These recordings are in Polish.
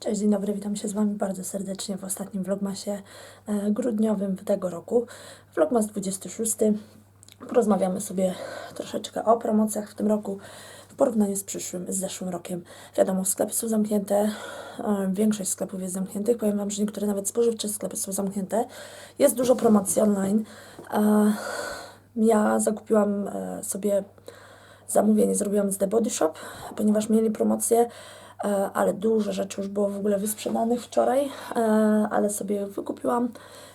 Cześć, dzień dobry, witam się z Wami bardzo serdecznie w ostatnim vlogmasie e, grudniowym tego roku. Vlogmas 26. Porozmawiamy sobie troszeczkę o promocjach w tym roku w porównaniu z przyszłym, z zeszłym rokiem. Wiadomo, sklepy są zamknięte, e, większość sklepów jest zamkniętych. Powiem Wam, że niektóre nawet spożywcze sklepy są zamknięte. Jest dużo promocji online. E, ja zakupiłam sobie zamówienie, zrobiłam z The Body Shop, ponieważ mieli promocję ale dużo rzeczy już było w ogóle wysprzedanych wczoraj, e, ale sobie wykupiłam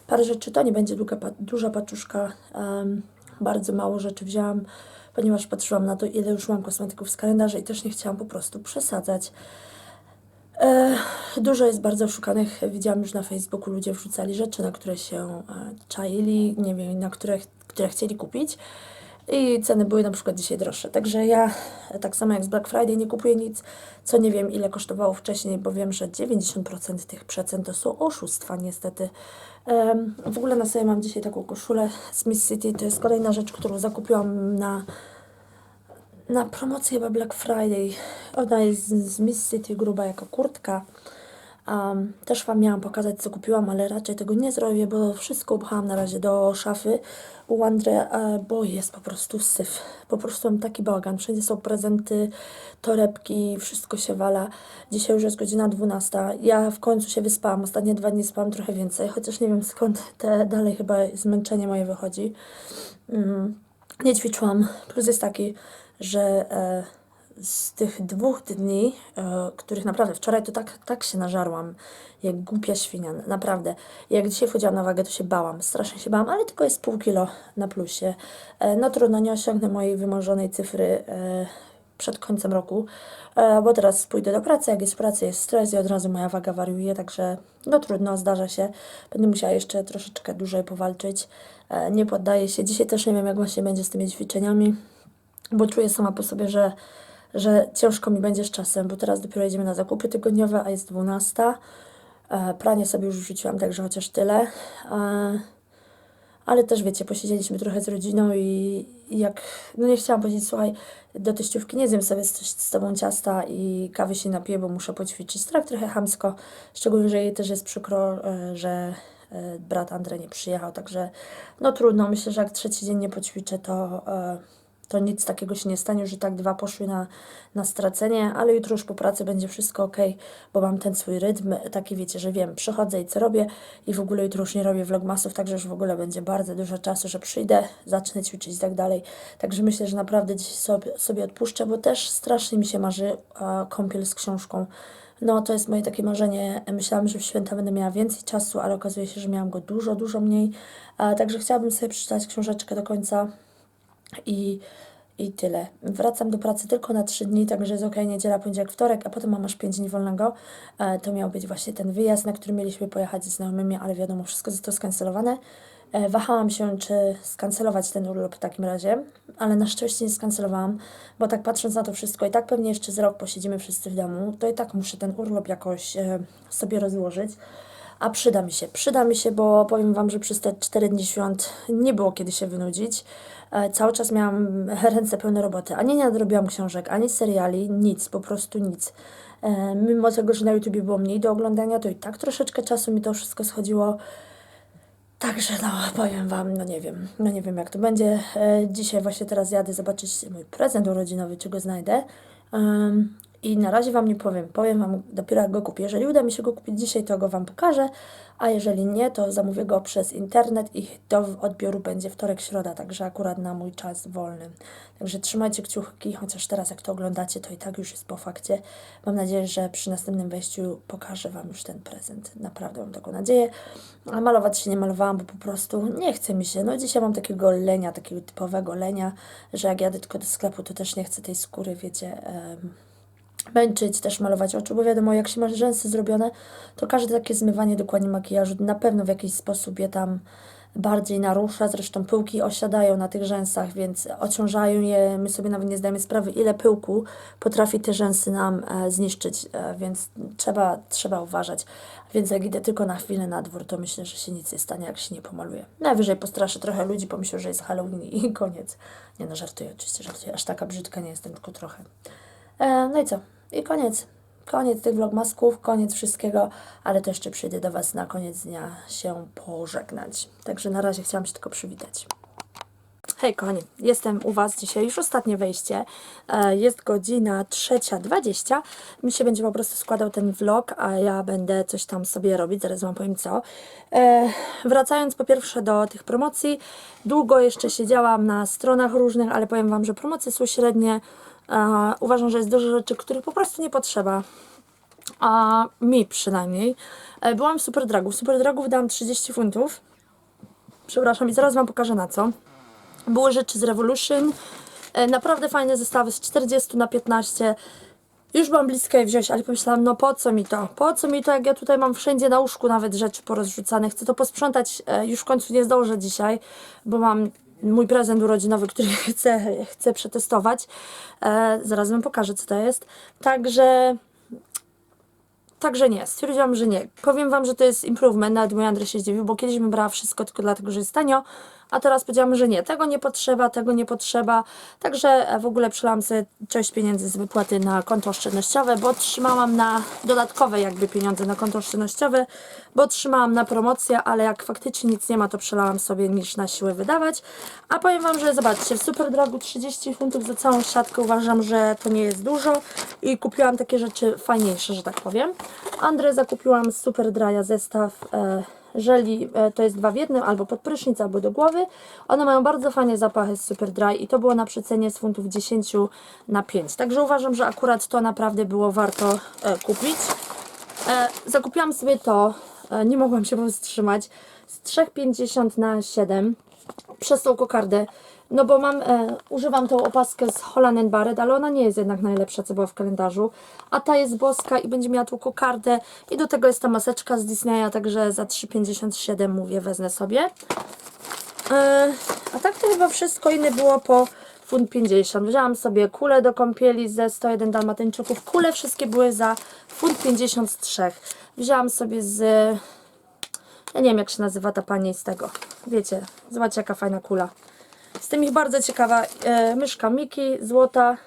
parę rzeczy. To nie będzie długa, duża paczuszka, bardzo mało rzeczy wzięłam, ponieważ patrzyłam na to, ile już mam kosmetyków z kalendarza i też nie chciałam po prostu przesadzać. E, Dużo jest bardzo oszukanych. Widziałam już na Facebooku, ludzie wrzucali rzeczy, na które się e, czaili, nie wiem, na które, które chcieli kupić. I ceny były na przykład dzisiaj droższe. Także ja, tak samo jak z Black Friday, nie kupuję nic, co nie wiem ile kosztowało wcześniej, bo wiem, że 90% tych przecen to są oszustwa, niestety. Em, w ogóle na sobie mam dzisiaj taką koszulę z Miss City. To jest kolejna rzecz, którą zakupiłam na na promocję chyba Black Friday. Ona jest z Miss City gruba jako kurtka. Um, też Wam miałam pokazać, co kupiłam, ale raczej tego nie zrobię, bo wszystko upchałam na razie do szafy u Wandry, e, bo jest po prostu syf. Po prostu mam taki bałagan. Wszędzie są prezenty, torebki, wszystko się wala. Dzisiaj już jest godzina 12. Ja w końcu się wyspałam. Ostatnie dwa dni spałam trochę więcej, chociaż nie wiem skąd te dalej chyba zmęczenie moje wychodzi. Mm, nie ćwiczyłam. Plus jest taki, że e, z tych dwóch dni, e, których naprawdę wczoraj to tak, tak się nażarłam, jak głupia świnia, naprawdę. Jak dzisiaj wchodziłam na wagę, to się bałam, strasznie się bałam, ale tylko jest pół kilo na plusie. E, no trudno, nie osiągnę mojej wymarzonej cyfry e, przed końcem roku, bo teraz pójdę do pracy, jak jest w pracy, jest stres i od razu moja waga wariuje, także no trudno, zdarza się. Będę musiała jeszcze troszeczkę dłużej powalczyć. Nie poddaję się. Dzisiaj też nie wiem, jak właśnie będzie z tymi ćwiczeniami bo czuję sama po sobie, że, że ciężko mi będzie z czasem, bo teraz dopiero jedziemy na zakupy tygodniowe, a jest 12. E, pranie sobie już wrzuciłam, także chociaż tyle. E, ale też wiecie, posiedzieliśmy trochę z rodziną i, jak, no nie chciałam powiedzieć, słuchaj, do teściówki nie zjem sobie z, z tobą ciasta i kawy się napiję, bo muszę poćwiczyć. Tak trochę chamsko, szczególnie, że jej też jest przykro, e, że brat Andrzej nie przyjechał, także no trudno, myślę, że jak trzeci dzień nie poćwiczę, to, to nic takiego się nie stanie, że tak dwa poszły na, na stracenie, ale jutro już po pracy będzie wszystko ok, bo mam ten swój rytm, taki wiecie, że wiem, przychodzę i co robię i w ogóle jutro już nie robię vlogmasów, także już w ogóle będzie bardzo dużo czasu, że przyjdę, zacznę ćwiczyć i tak dalej. Także myślę, że naprawdę dzisiaj sobie, sobie odpuszczę, bo też strasznie mi się marzy kąpiel z książką. No, to jest moje takie marzenie. Myślałam, że w święta będę miała więcej czasu, ale okazuje się, że miałam go dużo, dużo mniej. A, także chciałabym sobie przeczytać książeczkę do końca i, i tyle. Wracam do pracy tylko na trzy dni, także jest ok, niedziela, poniedziałek, wtorek, a potem mam aż pięć dni wolnego. E, to miał być właśnie ten wyjazd, na który mieliśmy pojechać ze znajomymi, ale wiadomo, wszystko zostało skancelowane. E, wahałam się, czy skancelować ten urlop w takim razie, ale na szczęście nie skancelowałam, bo tak patrząc na to wszystko, i tak pewnie jeszcze z rok posiedzimy wszyscy w domu, to i tak muszę ten urlop jakoś e, sobie rozłożyć. A przyda mi się, przyda mi się, bo powiem Wam, że przez te 4 dni świąt nie było kiedy się wynudzić. E, cały czas miałam ręce pełne roboty. Ani nie nadrobiłam książek, ani seriali, nic, po prostu nic. E, mimo tego, że na YouTubie było mniej do oglądania, to i tak troszeczkę czasu mi to wszystko schodziło. Także no, powiem Wam, no nie wiem, no nie wiem jak to będzie. E, dzisiaj właśnie teraz jadę zobaczyć mój prezent urodzinowy, czy go znajdę. I na razie Wam nie powiem, powiem Wam dopiero jak go kupię. Jeżeli uda mi się go kupić dzisiaj, to go Wam pokażę, a jeżeli nie, to zamówię go przez internet i do odbioru będzie wtorek, środa, także akurat na mój czas wolny. Także trzymajcie kciuki, chociaż teraz jak to oglądacie, to i tak już jest po fakcie. Mam nadzieję, że przy następnym wejściu pokażę Wam już ten prezent. Naprawdę mam taką nadzieję. A malować się nie malowałam, bo po prostu nie chce mi się. No dzisiaj mam takiego lenia, takiego typowego lenia, że jak jadę tylko do sklepu, to też nie chcę tej skóry, wiecie... męczyć, też malować oczu, bo wiadomo, jak się ma rzęsy zrobione, to każde takie zmywanie dokładnie makijażu na pewno w jakiś sposób je tam bardziej narusza. Zresztą pyłki osiadają na tych rzęsach, więc ociążają je. My sobie nawet nie zdajemy sprawy, ile pyłku potrafi te rzęsy nam e, zniszczyć, e, więc trzeba, trzeba uważać. Więc jak idę tylko na chwilę na dwór, to myślę, że się nic nie stanie, jak się nie pomaluję. Najwyżej postraszę trochę ludzi, pomyślą, że jest Halloween i koniec. Nie no, żartuję, oczywiście żartuję. Aż taka brzydka nie jestem, tylko trochę. E, no i co? I koniec. koniec tych vlogmasków, koniec wszystkiego, ale to jeszcze przyjdę do Was na koniec dnia się pożegnać. Także na razie chciałam się tylko przywitać. Hej kochani, jestem u Was dzisiaj, już ostatnie wejście. E, Jest godzina 3.20. Mi się będzie po prostu składał ten vlog, a ja będę coś tam sobie robić, zaraz Wam powiem co. E, Wracając po pierwsze do tych promocji, długo jeszcze siedziałam na stronach różnych, ale powiem Wam, że promocje są średnie. E, Uważam, że jest dużo rzeczy, których po prostu nie potrzeba a mi przynajmniej. E, Byłam w Superdragu. W Superdragu wydałam 30 funtów. Przepraszam i zaraz Wam pokażę na co. Były rzeczy z Revolution. E, Naprawdę fajne zestawy z 40 na 15. Już byłam bliska je wziąć, ale pomyślałam, no po co mi to? Po co mi to, jak ja tutaj mam wszędzie na łóżku nawet rzeczy porozrzucane. Chcę to posprzątać, już w końcu nie zdążę dzisiaj, bo mam mój prezent urodzinowy, który chcę, chcę przetestować. E, zaraz Wam pokażę, co to jest. Także Także nie, stwierdziłam, że nie. Powiem Wam, że to jest improvement, nawet mój Andrzej się zdziwił, bo kiedyś bym brała wszystko tylko dlatego, że jest tanio, a teraz powiedziałam, że nie, tego nie potrzeba, tego nie potrzeba. Także e, w ogóle przelałam sobie część pieniędzy z wypłaty na konto oszczędnościowe, bo trzymałam na dodatkowe jakby pieniądze na konto oszczędnościowe, bo trzymałam na promocję, ale jak faktycznie nic nie ma, to przelałam sobie niż na siłę wydawać. A powiem Wam, że zobaczcie, w Superdragu 30 funtów za całą siatkę uważam, że to nie jest dużo i kupiłam takie rzeczy fajniejsze, że tak powiem. Andrę zakupiłam z Superdraja zestaw e, żeli, e, to jest dwa w jednym, albo pod prysznic, albo do głowy. One mają bardzo fajne zapachy z Superdry i to było na przecenie z funtów 10 na 5. Także uważam, że akurat to naprawdę było warto e, kupić. E, zakupiłam sobie to, nie mogłam się powstrzymać, z 3,50 na 7 przez tą kokardę. No bo mam, e, używam tą opaskę z Holland Barrett, ale ona nie jest jednak najlepsza, co była w kalendarzu. A ta jest boska i będzie miała tą kokardę. I do tego jest ta maseczka z Disneya, także za 3,57 mówię, wezmę sobie. E, a tak to chyba wszystko inne było po funt 50. Wzięłam sobie kulę do kąpieli ze 101 dalmatyńczyków. Kule wszystkie były za funt 50 z trzech. Wzięłam sobie z... Ja nie wiem jak się nazywa ta pani z tego. Wiecie, zobaczcie jaka fajna kula. Jestem ich bardzo ciekawa. E, myszka Miki, złota.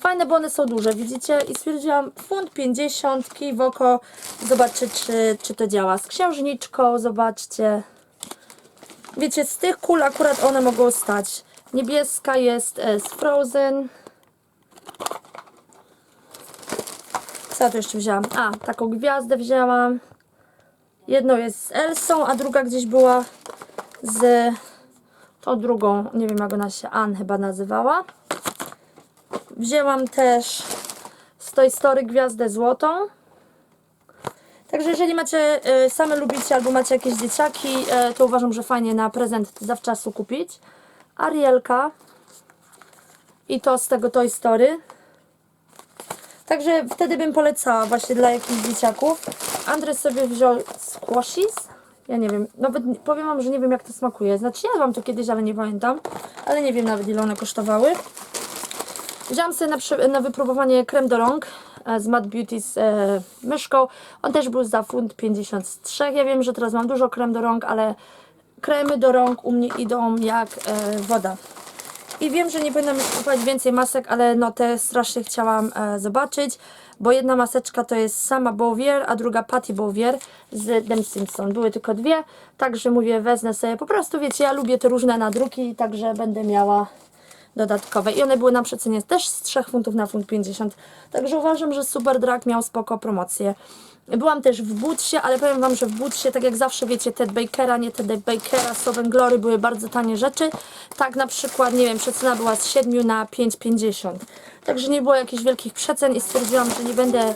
Fajne, bo one są duże, widzicie? I stwierdziłam, funt 50, kij w oko. Zobaczcie, czy, czy to działa. Z księżniczką, zobaczcie. Wiecie, z tych kul akurat one mogą stać. Niebieska jest e, z Frozen. Co ja tu jeszcze wzięłam? A, taką gwiazdę wzięłam. Jedną jest z Elsą, a druga gdzieś była z tą drugą, nie wiem jak ona się, chyba nazywała. Wzięłam też z Toy Story gwiazdę złotą. Także jeżeli macie, y, same lubicie albo macie jakieś dzieciaki, y, to uważam, że fajnie na prezent zawczasu kupić. Arielka. I to z tego Toy Story. Także wtedy bym polecała właśnie dla jakichś dzieciaków. Andres sobie wziął squashies. Ja nie wiem, nawet powiem Wam, że nie wiem jak to smakuje. Znaczy jadłam to kiedyś, ale nie pamiętam. Ale nie wiem nawet ile one kosztowały. Wziąłam sobie na, na wypróbowanie krem do rąk e, z Mad Beauty z e, myszką. On też był za funt 53. Ja wiem, że teraz mam dużo krem do rąk, ale kremy do rąk u mnie idą jak e, woda. I wiem, że nie powinnam już kupować więcej masek, ale no te strasznie chciałam e, zobaczyć, bo jedna maseczka to jest sama Bouvier, a druga Patty Bouvier z Dem Simpson. Były tylko dwie, także mówię, wezmę sobie, po prostu wiecie, ja lubię te różne nadruki, także będę miała dodatkowe. I one były na przecenie też z 3 funtów na funt 50. Także uważam, że Super Drag miał spoko promocję. Byłam też w Butsie, ale powiem Wam, że w Butsie, tak jak zawsze wiecie, Ted Bakera, nie Ted Bakera, Soven Glory były bardzo tanie rzeczy. Tak na przykład, nie wiem, przecena była z 7 na 5,50. Także nie było jakichś wielkich przecen i stwierdziłam, że nie będę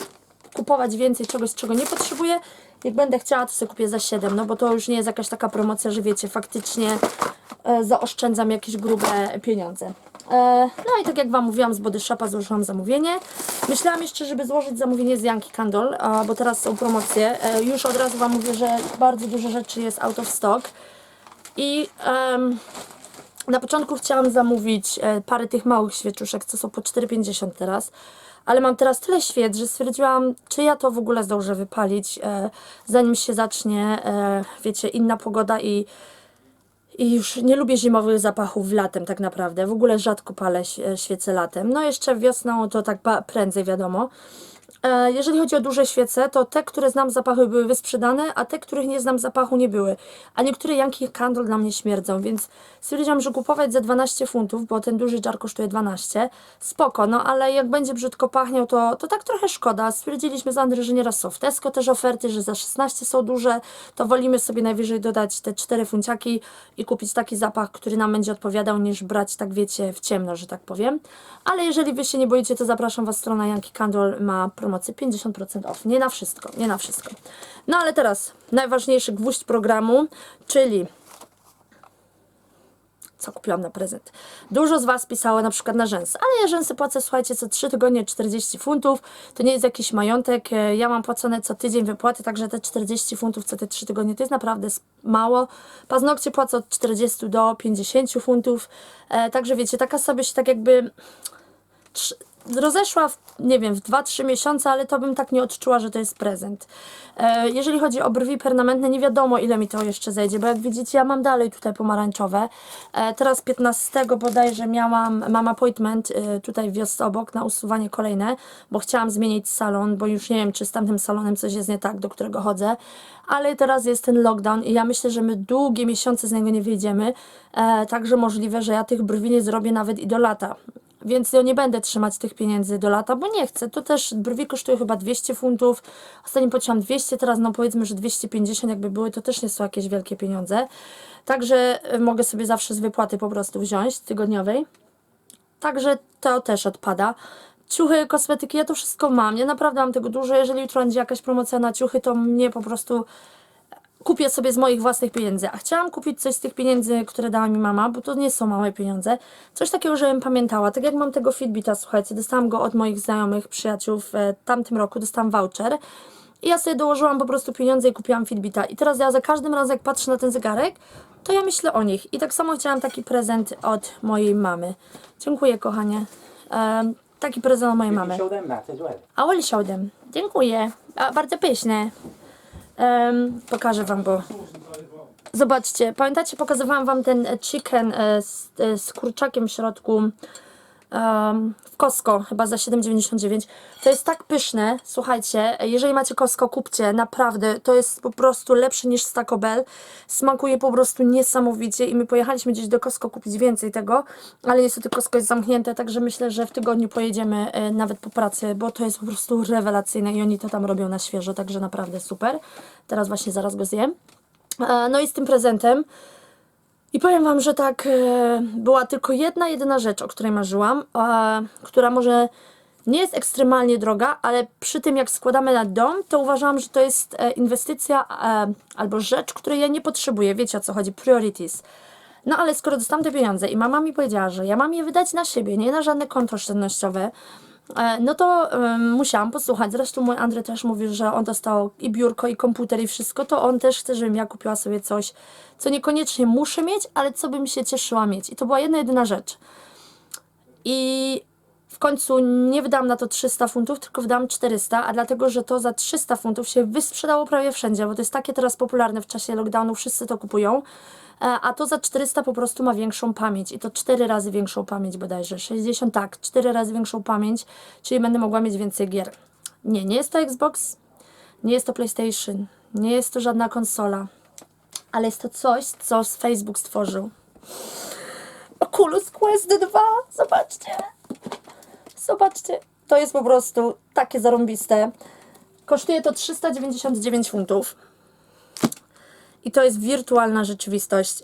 kupować więcej czegoś, czego nie potrzebuję. Jak będę chciała, to sobie kupię za 7, no bo to już nie jest jakaś taka promocja, że wiecie, faktycznie e, zaoszczędzam jakieś grube pieniądze. E, no i tak jak Wam mówiłam, z Body Shopa złożyłam zamówienie. Myślałam jeszcze, żeby złożyć zamówienie z Yankee Candle, bo teraz są promocje. E, już od razu Wam mówię, że bardzo dużo rzeczy jest out of stock. I em, na początku chciałam zamówić e, parę tych małych świeczuszek, co są po 4,50 teraz. Ale mam teraz tyle świec, że stwierdziłam, czy ja to w ogóle zdążę wypalić, zanim się zacznie, wiecie, inna pogoda i, i już nie lubię zimowych zapachów latem tak naprawdę. W ogóle rzadko palę świece latem. No jeszcze wiosną to tak prędzej wiadomo. E, Jeżeli chodzi o duże świece, to te, które znam zapachu były wysprzedane, a te, których nie znam zapachu nie były. A niektóre Yankee Candle dla mnie śmierdzą, więc stwierdziłam, że kupować za 12 funtów, bo ten duży jar kosztuje 12, spoko, no ale jak będzie brzydko pachniał, to, to tak trochę szkoda. Stwierdziliśmy z Andry, że nieraz są w Tesco też oferty, że za 16 są duże, to wolimy sobie najwyżej dodać te 4 funciaki i kupić taki zapach, który nam będzie odpowiadał, niż brać, tak wiecie, w ciemno, że tak powiem. Ale jeżeli wy się nie boicie, to zapraszam was, strona Yankee Candle ma promocję 50% off. Nie na wszystko, nie na wszystko. No ale teraz najważniejszy gwóźdź programu, czyli co kupiłam na prezent. Dużo z Was pisało na przykład na rzęsy, ale ja rzęsy płacę, słuchajcie, co 3 tygodnie 40 funtów. To nie jest jakiś majątek. e, Ja mam płacone co tydzień wypłaty, także te 40 funtów co te 3 tygodnie to jest naprawdę mało. Paznokcie płacę od 40 do 50 funtów. E, także wiecie, taka sobie się tak jakby rozeszła, w, nie wiem, w 2-3 miesiące, ale to bym tak nie odczuła, że to jest prezent. E, jeżeli chodzi o brwi permanentne, nie wiadomo ile mi to jeszcze zejdzie, bo jak widzicie, ja mam dalej tutaj pomarańczowe. E, teraz 15 bodajże miałam, mam appointment e, tutaj w wiosce obok na usuwanie kolejne, bo chciałam zmienić salon, bo już nie wiem, czy z tamtym salonem coś jest nie tak, do którego chodzę, ale teraz jest ten lockdown i ja myślę, że my długie miesiące z niego nie wyjdziemy, e, także możliwe, że ja tych brwi nie zrobię nawet i do lata. Więc ja nie będę trzymać tych pieniędzy do lata, bo nie chcę. To też brwi kosztuje chyba 200 funtów. Ostatnio płaciłam 200, teraz no powiedzmy, że 250 jakby były, to też nie są jakieś wielkie pieniądze. Także y, mogę sobie zawsze z wypłaty po prostu wziąć tygodniowej. Także to też odpada. Ciuchy, kosmetyki, ja to wszystko mam. Ja naprawdę mam tego dużo. Jeżeli jutro będzie jakaś promocja na ciuchy, to mnie po prostu kupię sobie z moich własnych pieniędzy. A chciałam kupić coś z tych pieniędzy, które dała mi mama, bo to nie są małe pieniądze. Coś takiego, żebym pamiętała. Tak jak mam tego Fitbita, słuchajcie, dostałam go od moich znajomych, przyjaciół w e, tamtym roku, dostałam voucher. I ja sobie dołożyłam po prostu pieniądze i kupiłam Fitbita. I teraz ja za każdym razem, jak patrzę na ten zegarek, to ja myślę o nich. I tak samo chciałam taki prezent od mojej mamy. Dziękuję, kochanie. Em, taki prezent od mojej mamy. I will show them. Dziękuję. A, bardzo pyszne. Em, pokażę wam go. Zobaczcie, pamiętacie, pokazywałam wam ten chicken e, z, e, z kurczakiem w środku em, w Costco, chyba za 7,99. To jest tak pyszne, słuchajcie, jeżeli macie Costco, kupcie, naprawdę, to jest po prostu lepsze niż z Taco Bell. Smakuje po prostu niesamowicie i my pojechaliśmy gdzieś do Costco kupić więcej tego, ale niestety Costco jest zamknięte, także myślę, że w tygodniu pojedziemy e, nawet po pracy, bo to jest po prostu rewelacyjne i oni to tam robią na świeżo, także naprawdę super. Teraz właśnie zaraz go zjem. E, No i z tym prezentem. Powiem Wam, że tak, e, była tylko jedna, jedyna rzecz, o której marzyłam, e, która może nie jest ekstremalnie droga, ale przy tym jak składamy na dom, to uważam, że to jest e, inwestycja e, albo rzecz, której ja nie potrzebuję. Wiecie o co chodzi, priorities. No ale skoro dostałam te pieniądze i mama mi powiedziała, że ja mam je wydać na siebie, nie na żadne konto oszczędnościowe, no to em, musiałam posłuchać. Zresztą mój Andrzej też mówił, że on dostał i biurko, i komputer, i wszystko, to on też chce, żebym ja kupiła sobie coś, co niekoniecznie muszę mieć, ale co bym się cieszyła mieć. I to była jedna, jedyna rzecz. I końcu nie wydałam na to 300 funtów, tylko wydałam 400, a dlatego, że to za 300 funtów się wysprzedało prawie wszędzie, bo to jest takie teraz popularne w czasie lockdownu, wszyscy to kupują. E, A to za 400 po prostu ma większą pamięć i to 4 razy większą pamięć bodajże. 60 tak, 4 razy większą pamięć, czyli będę mogła mieć więcej gier. Nie, nie jest to Xbox, nie jest to PlayStation, nie jest to żadna konsola, ale jest to coś, co Facebook stworzył. Oculus Quest 2, zobaczcie. Zobaczcie, to jest po prostu takie zarąbiste. Kosztuje to 399 funtów. I to jest wirtualna rzeczywistość.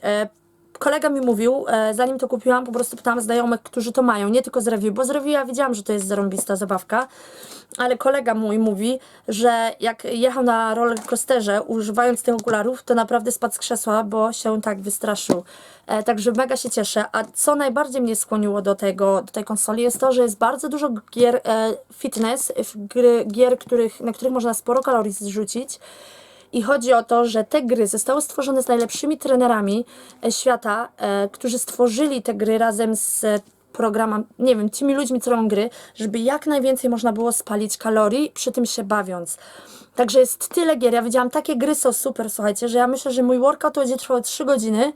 Kolega mi mówił, e, zanim to kupiłam, po prostu pytałam znajomych, którzy to mają, nie tylko z review, bo z review ja wiedziałam, że to jest zarąbista zabawka, ale kolega mój mówi, że jak jechał na rollercoasterze używając tych okularów, to naprawdę spadł z krzesła, bo się tak wystraszył. E, także mega się cieszę. A co najbardziej mnie skłoniło do tego, do tej konsoli jest to, że jest bardzo dużo gier e, fitness, gry, gier, których, na których można sporo kalorii zrzucić. I chodzi o to, że te gry zostały stworzone z najlepszymi trenerami e, świata, e, którzy stworzyli te gry razem z programem, nie wiem, tymi ludźmi, co robią gry, żeby jak najwięcej można było spalić kalorii, przy tym się bawiąc. Także jest tyle gier. Ja widziałam, takie gry są super, słuchajcie, że ja myślę, że mój workout będzie trwał 3 godziny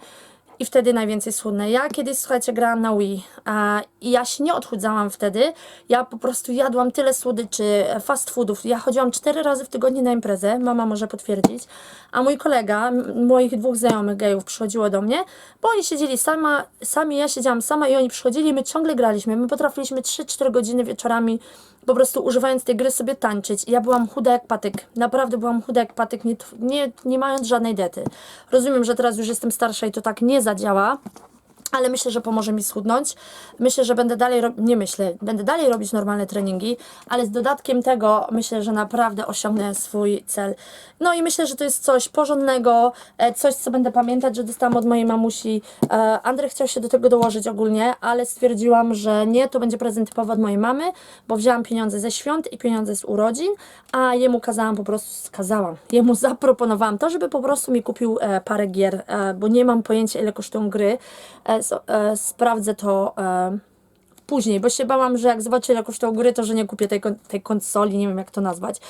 i wtedy najwięcej schudnę. Ja kiedyś, słuchajcie, grałam na Wii a, i ja się nie odchudzałam wtedy. Ja po prostu jadłam tyle słodyczy, e, fast foodów. Ja chodziłam cztery razy w tygodniu na imprezę, mama może potwierdzić, a mój kolega, moich dwóch znajomych gejów przychodziło do mnie, bo oni siedzieli sama, sami, ja siedziałam sama i oni przychodzili my ciągle graliśmy. My potrafiliśmy 3-4 godziny wieczorami po prostu używając tej gry sobie tańczyć. Ja byłam chuda jak patyk. Naprawdę byłam chuda jak patyk, nie, nie, nie mając żadnej diety. Rozumiem, że teraz już jestem starsza i to tak nie zadziała. Ale myślę, że pomoże mi schudnąć. Myślę, że będę dalej, nie myślę, będę dalej robić normalne treningi, ale z dodatkiem tego myślę, że naprawdę osiągnę swój cel. No i myślę, że to jest coś porządnego, e, coś, co będę pamiętać, że dostałam od mojej mamusi. E, Andrzej chciał się do tego dołożyć ogólnie, ale stwierdziłam, że nie, to będzie prezent typowy od mojej mamy, bo wzięłam pieniądze ze świąt i pieniądze z urodzin, a jemu kazałam po prostu, skazałam, jemu zaproponowałam to, żeby po prostu mi kupił e, parę gier, bo nie mam pojęcia, ile kosztują gry. E, sprawdzę to e, później, bo się bałam, że jak zobaczę, ile kosztują gry, to że nie kupię tej, tej konsoli, nie wiem jak to nazwać.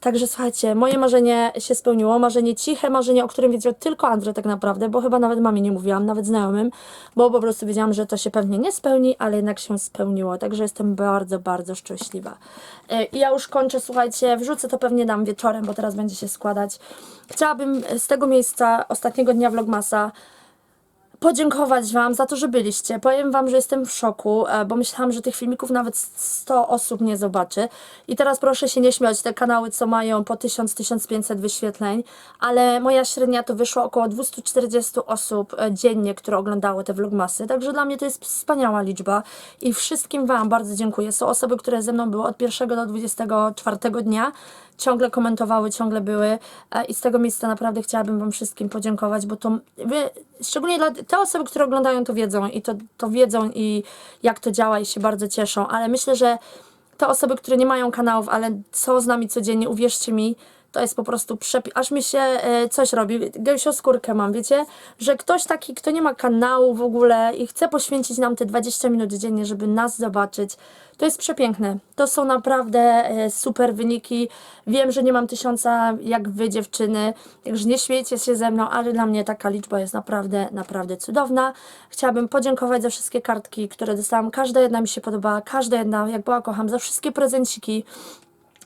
Także słuchajcie, moje marzenie się spełniło, marzenie ciche, marzenie, o którym wiedział tylko Andrzej tak naprawdę, bo chyba nawet mamie nie mówiłam, nawet znajomym, bo po prostu wiedziałam, że to się pewnie nie spełni, ale jednak się spełniło, także jestem bardzo, bardzo szczęśliwa. E, I ja już kończę, słuchajcie, wrzucę to pewnie dam wieczorem, bo teraz będzie się składać. Chciałabym z tego miejsca ostatniego dnia Vlogmasa podziękować Wam za to, że byliście. Powiem Wam, że jestem w szoku, e, bo myślałam, że tych filmików nawet 100 osób nie zobaczy. I teraz proszę się nie śmiać, te kanały, co mają po 1000-1500 wyświetleń, ale moja średnia to wyszło około 240 osób e, dziennie, które oglądały te vlogmasy. Także dla mnie to jest wspaniała liczba i wszystkim Wam bardzo dziękuję. Są osoby, które ze mną były od 1 do 24 dnia ciągle komentowały, ciągle były e, i z tego miejsca naprawdę chciałabym Wam wszystkim podziękować, bo to wy, szczególnie dla te osoby, które oglądają to wiedzą i to, to wiedzą i jak to działa i się bardzo cieszą, ale myślę, że te osoby, które nie mają kanałów, ale są z nami codziennie, uwierzcie mi, to jest po prostu przepi... Aż mi się e, coś robi. Gęsią skórkę mam, wiecie? Że ktoś taki, kto nie ma kanału w ogóle i chce poświęcić nam te 20 minut dziennie, żeby nas zobaczyć, to jest przepiękne. To są naprawdę e, super wyniki. Wiem, że nie mam tysiąca jak wy dziewczyny, także nie śmiejcie się ze mną, ale dla mnie taka liczba jest naprawdę, naprawdę cudowna. Chciałabym podziękować za wszystkie kartki, które dostałam. Każda jedna mi się podobała, każda jedna, jak była, kocham, za wszystkie prezenciki.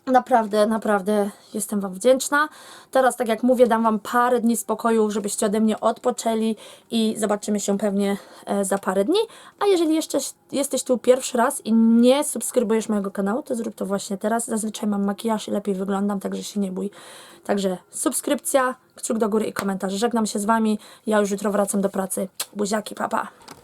Naprawdę, naprawdę jestem Wam wdzięczna. Teraz, tak jak mówię, dam Wam parę dni spokoju, żebyście ode mnie odpoczęli i zobaczymy się pewnie e, za parę dni. A jeżeli jeszcze jesteś tu pierwszy raz i nie subskrybujesz mojego kanału, to zrób to właśnie teraz. Zazwyczaj mam makijaż i lepiej wyglądam, także się nie bój. Także subskrypcja, kciuk do góry i komentarz. Żegnam się z Wami. Ja już jutro wracam do pracy. Buziaki, papa. Pa.